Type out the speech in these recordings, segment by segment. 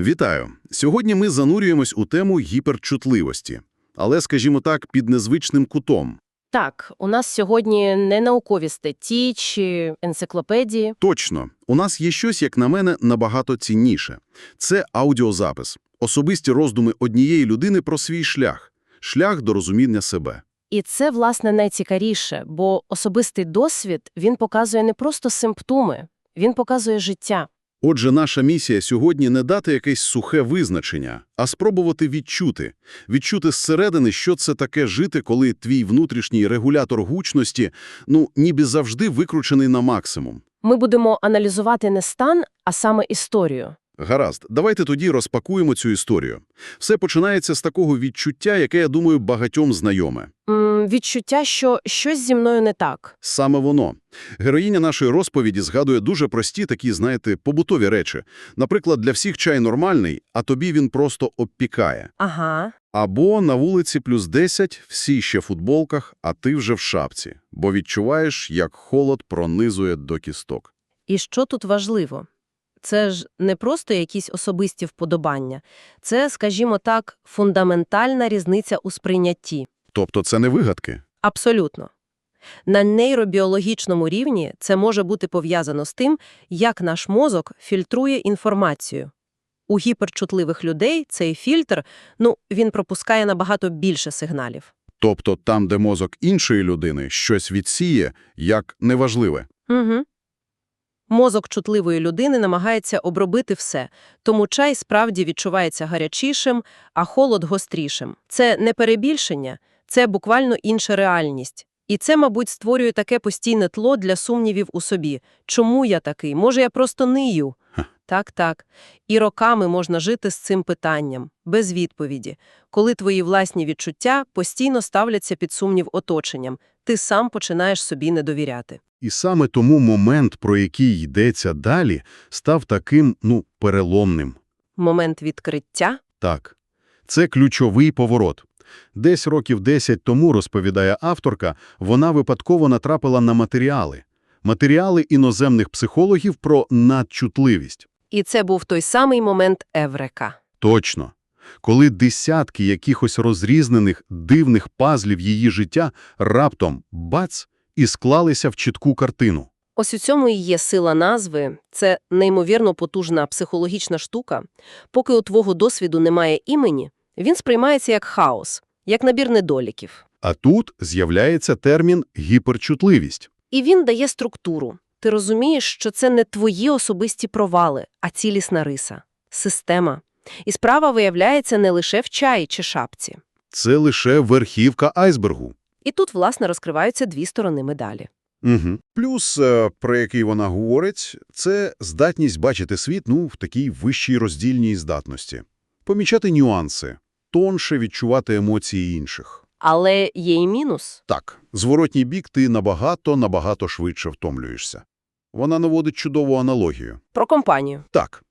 Вітаю! Сьогодні ми занурюємось у тему гіперчутливості. Але, скажімо так, під незвичним кутом. Так, у нас сьогодні не наукові статті чи енциклопедії. Точно, у нас є щось, як на мене, набагато цінніше. Це аудіозапис. Особисті роздуми однієї людини про свій шлях. Шлях до розуміння себе. І це, власне, найцікавіше, бо особистий досвід, він показує не просто симптоми, він показує життя. Отже, наша місія сьогодні не дати якесь сухе визначення, а спробувати відчути. Відчути зсередини, що це таке жити, коли твій внутрішній регулятор гучності, ну, ніби завжди викручений на максимум. Ми будемо аналізувати не стан, а саме історію. Гаразд, давайте тоді розпакуємо цю історію. Все починається з такого відчуття, яке, я думаю, багатьом знайоме. М, відчуття, що щось зі мною не так. Саме воно. Героїня нашої розповіді згадує дуже прості такі, знаєте, побутові речі. Наприклад, для всіх чай нормальний, а тобі він просто обпікає. Ага. Або на вулиці плюс 10, всі ще в футболках, а ти вже в шапці, бо відчуваєш, як холод пронизує до кісток. І що тут важливо? Це ж не просто якісь особисті вподобання. Це, скажімо так, фундаментальна різниця у сприйнятті. Тобто це не вигадки. Абсолютно. На нейробіологічному рівні це може бути пов'язано з тим, як наш мозок фільтрує інформацію. У гіперчутливих людей цей фільтр, ну, він пропускає набагато більше сигналів. Тобто там, де мозок іншої людини щось відсіє, як неважливе. Угу. Мозок чутливої людини намагається обробити все, тому чай справді відчувається гарячішим, а холод гострішим. Це не перебільшення, це буквально інша реальність. І це, мабуть, створює таке постійне тло для сумнівів у собі. Чому я такий? Може, я просто нию? Ха. Так, так. І роками можна жити з цим питанням, без відповіді. Коли твої власні відчуття постійно ставляться під сумнів оточенням, ти сам починаєш собі не довіряти. І саме тому момент, про який йдеться далі, став таким, ну, переломним. Момент відкриття Так, це ключовий поворот. Десь років 10 тому, розповідає авторка, вона випадково натрапила на матеріали. Матеріали іноземних психологів про надчутливість. І це був той самий момент Еврека. Точно. Коли десятки якихось розрізнених дивних пазлів її життя раптом бац і склалися в чітку картину. Ось у цьому і є сила назви. Це неймовірно потужна психологічна штука. Поки у твого досвіду немає імені, він сприймається як хаос, як набір недоліків. А тут з'являється термін гіперчутливість. І він дає структуру. Ти розумієш, що це не твої особисті провали, а цілісна риса, система. І справа виявляється не лише в чаї чи шапці. Це лише верхівка айсбергу. І тут, власне, розкриваються дві сторони медалі. Угу. Плюс, е, про який вона говорить, це здатність бачити світ ну, в такій вищій роздільній здатності. Помічати нюанси, тонше відчувати емоції інших. Але є і мінус. Так, зворотній бік ти набагато-набагато швидше втомлюєшся. Вона наводить чудову аналогію. Про компанію. Так,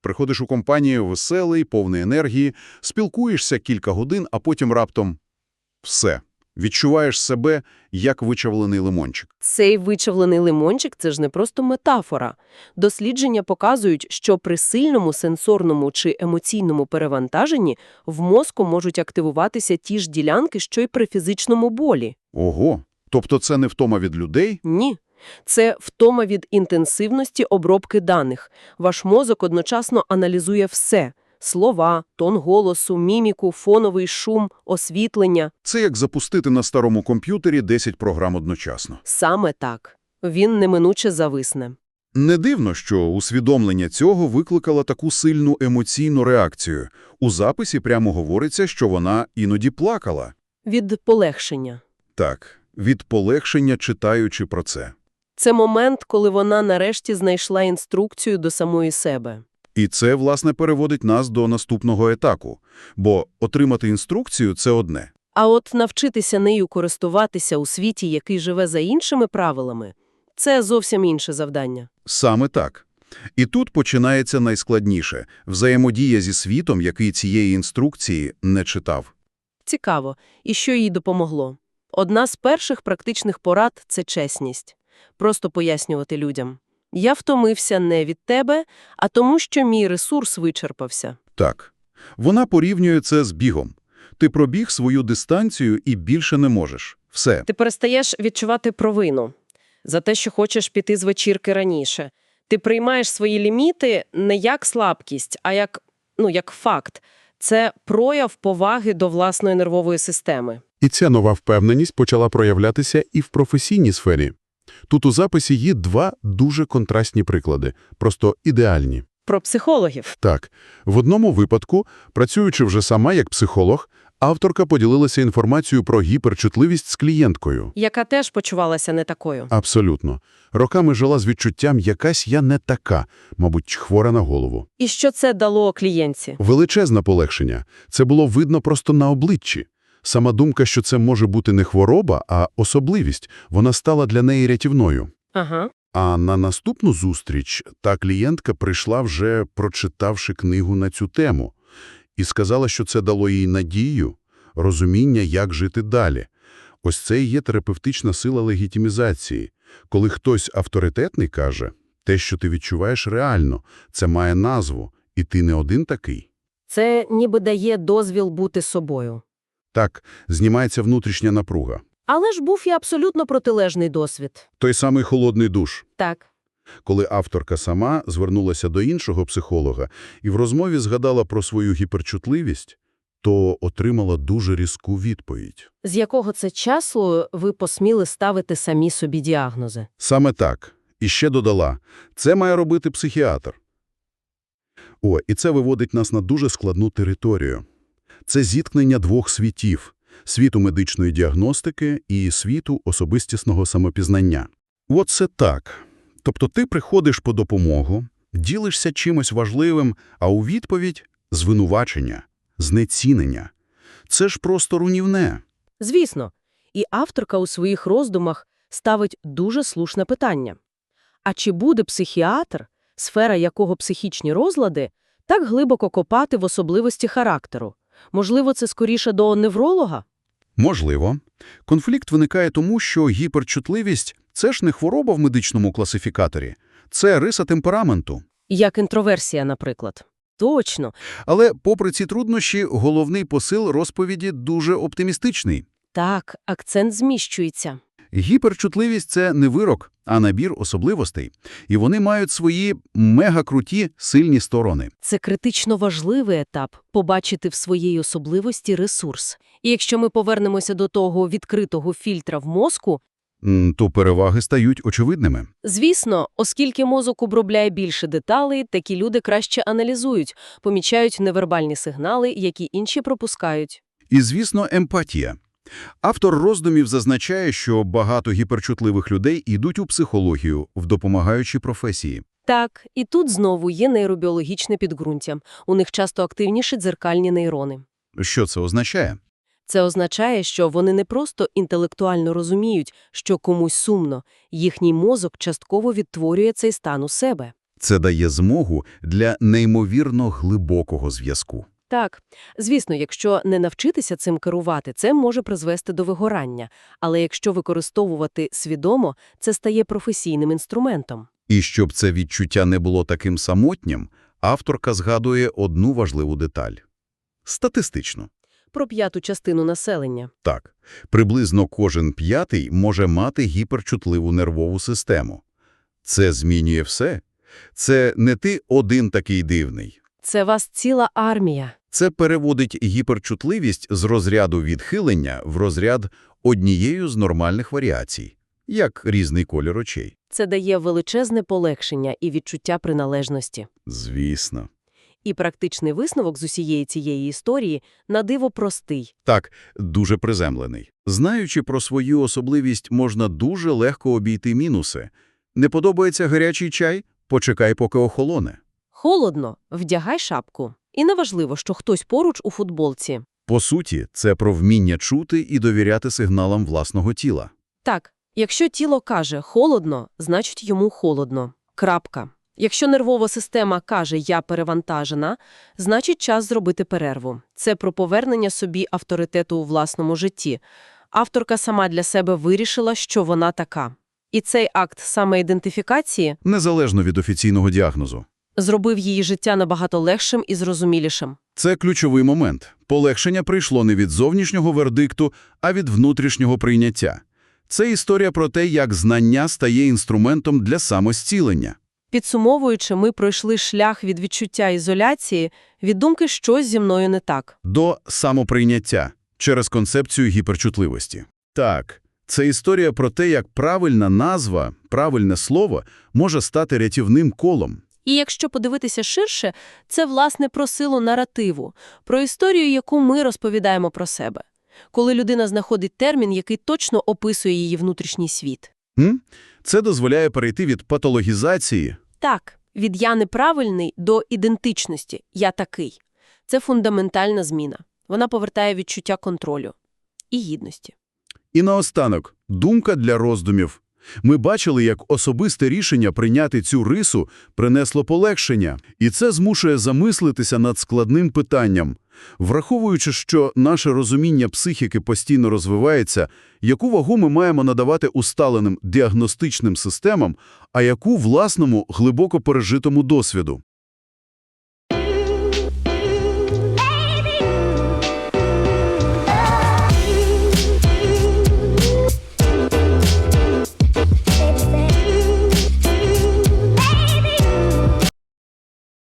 приходиш у компанію веселий, повний енергії, спілкуєшся кілька годин, а потім раптом – все. Відчуваєш себе, як вичавлений лимончик. Цей вичавлений лимончик – це ж не просто метафора. Дослідження показують, що при сильному сенсорному чи емоційному перевантаженні в мозку можуть активуватися ті ж ділянки, що й при фізичному болі. Ого! Тобто це не втома від людей? Ні. Це втома від інтенсивності обробки даних. Ваш мозок одночасно аналізує все – слова, тон голосу, міміку, фоновий шум, освітлення. Це як запустити на старому комп'ютері 10 програм одночасно. Саме так. Він неминуче зависне. Не дивно, що усвідомлення цього викликало таку сильну емоційну реакцію. У записі прямо говориться, що вона іноді плакала. Від полегшення. Так, від полегшення читаючи про це. Це момент, коли вона нарешті знайшла інструкцію до самої себе. І це, власне, переводить нас до наступного етапу. Бо отримати інструкцію – це одне. А от навчитися нею користуватися у світі, який живе за іншими правилами – це зовсім інше завдання. Саме так. І тут починається найскладніше – взаємодія зі світом, який цієї інструкції не читав. Цікаво. І що їй допомогло? Одна з перших практичних порад – це чесність. Просто пояснювати людям. Я втомився не від тебе, а тому, що мій ресурс вичерпався. Так. Вона порівнює це з бігом. Ти пробіг свою дистанцію і більше не можеш. Все. Ти перестаєш відчувати провину за те, що хочеш піти з вечірки раніше. Ти приймаєш свої ліміти не як слабкість, а як, ну, як факт. Це прояв поваги до власної нервової системи. І ця нова впевненість почала проявлятися і в професійній сфері. Тут у записі є два дуже контрастні приклади, просто ідеальні. Про психологів. Так, в одному випадку, працюючи вже сама як психолог, авторка поділилася інформацією про гіперчутливість з клієнткою. яка теж почувалася не такою. Абсолютно. Роками жила з відчуттям «якась я не така», мабуть, хвора на голову. І що це дало клієнтці? Величезне полегшення. Це було видно просто на обличчі. Сама думка, що це може бути не хвороба, а особливість, вона стала для неї рятівною. Ага. А на наступну зустріч та клієнтка прийшла вже прочитавши книгу на цю тему, і сказала, що це дало їй надію, розуміння, як жити далі. Ось це і є терапевтична сила легітимізації. Коли хтось авторитетний каже, те, що ти відчуваєш реально, це має назву, і ти не один такий. Це ніби дає дозвіл бути собою. Так, знімається внутрішня напруга. Але ж був і абсолютно протилежний досвід. Той самий холодний душ. Так. Коли авторка сама звернулася до іншого психолога і в розмові згадала про свою гіперчутливість, то отримала дуже різку відповідь. З якого це часу ви посміли ставити самі собі діагнози? Саме так. І ще додала, це має робити психіатр. О, і це виводить нас на дуже складну територію. Це зіткнення двох світів – світу медичної діагностики і світу особистісного самопізнання. От це так. Тобто ти приходиш по допомогу, ділишся чимось важливим, а у відповідь – звинувачення, знецінення. Це ж просто руйнівне. Звісно. І авторка у своїх роздумах ставить дуже слушне питання. А чи буде психіатр, сфера якого психічні розлади, так глибоко копати в особливості характеру? Можливо, це скоріше до невролога? Можливо. Конфлікт виникає тому, що гіперчутливість – це ж не хвороба в медичному класифікаторі. Це риса темпераменту. Як інтроверсія, наприклад. Точно. Але попри ці труднощі, головний посил розповіді дуже оптимістичний. Так, акцент зміщується. Гіперчутливість – це не вирок, а набір особливостей. І вони мають свої мегакруті сильні сторони. Це критично важливий етап – побачити в своїй особливості ресурс. І якщо ми повернемося до того відкритого фільтра в мозку, То переваги стають очевидними. звісно, оскільки мозок обробляє більше деталей, такі люди краще аналізують, помічають невербальні сигнали, які інші пропускають. І, звісно, емпатія. Автор роздумів зазначає, що багато гіперчутливих людей йдуть у психологію в допомагаючі професії. Так, і тут знову є нейробіологічне підґрунтя. У них часто активніші дзеркальні нейрони. Що це означає? Це означає, що вони не просто інтелектуально розуміють, що комусь сумно, їхній мозок частково відтворює цей стан у себе. Це дає змогу для неймовірно глибокого зв'язку. Так, звісно, якщо не навчитися цим керувати, це може призвести до вигорання, але якщо використовувати свідомо, це стає професійним інструментом. І щоб це відчуття не було таким самотнім, авторка згадує одну важливу деталь. Статистично. Про п'яту частину населення. Так, приблизно кожен п'ятий може мати гіперчутливу нервову систему. Це змінює все. Це не ти один такий дивний. Це вас ціла армія. Це переводить гіперчутливість з розряду відхилення в розряд однією з нормальних варіацій, як різний колір очей. Це дає величезне полегшення і відчуття приналежності. Звісно. І практичний висновок з усієї цієї історії на диво простий. Так, дуже приземлений. Знаючи про свою особливість, можна дуже легко обійти мінуси. Не подобається гарячий чай? Почекай, поки охолоне. Холодно – вдягай шапку. І неважливо, що хтось поруч у футболці. По суті, це про вміння чути і довіряти сигналам власного тіла. Так, якщо тіло каже «холодно», значить йому холодно. Крапка. Якщо нервова система каже «я перевантажена», значить час зробити перерву. Це про повернення собі авторитету у власному житті. Авторка сама для себе вирішила, що вона така. І цей акт самоідентифікації Незалежно від офіційного діагнозу. Зробив її життя набагато легшим і зрозумілішим. Це ключовий момент. Полегшення прийшло не від зовнішнього вердикту, а від внутрішнього прийняття. Це історія про те, як знання стає інструментом для самостілення. Підсумовуючи, ми пройшли шлях від відчуття ізоляції, від думки «щось зі мною не так». До самоприйняття через концепцію гіперчутливості. Так, це історія про те, як правильна назва, правильне слово може стати рятівним колом. І якщо подивитися ширше, це, власне, про силу наративу, про історію, яку ми розповідаємо про себе. Коли людина знаходить термін, який точно описує її внутрішній світ. Це дозволяє перейти від патологізації Так, від «я неправильний» до ідентичності «я такий». Це фундаментальна зміна. Вона повертає відчуття контролю і гідності. І наостанок, думка для роздумів. Ми бачили, як особисте рішення прийняти цю рису принесло полегшення, і це змушує замислитися над складним питанням. Враховуючи, що наше розуміння психіки постійно розвивається, яку вагу ми маємо надавати усталеним діагностичним системам, а яку власному глибоко пережитому досвіду?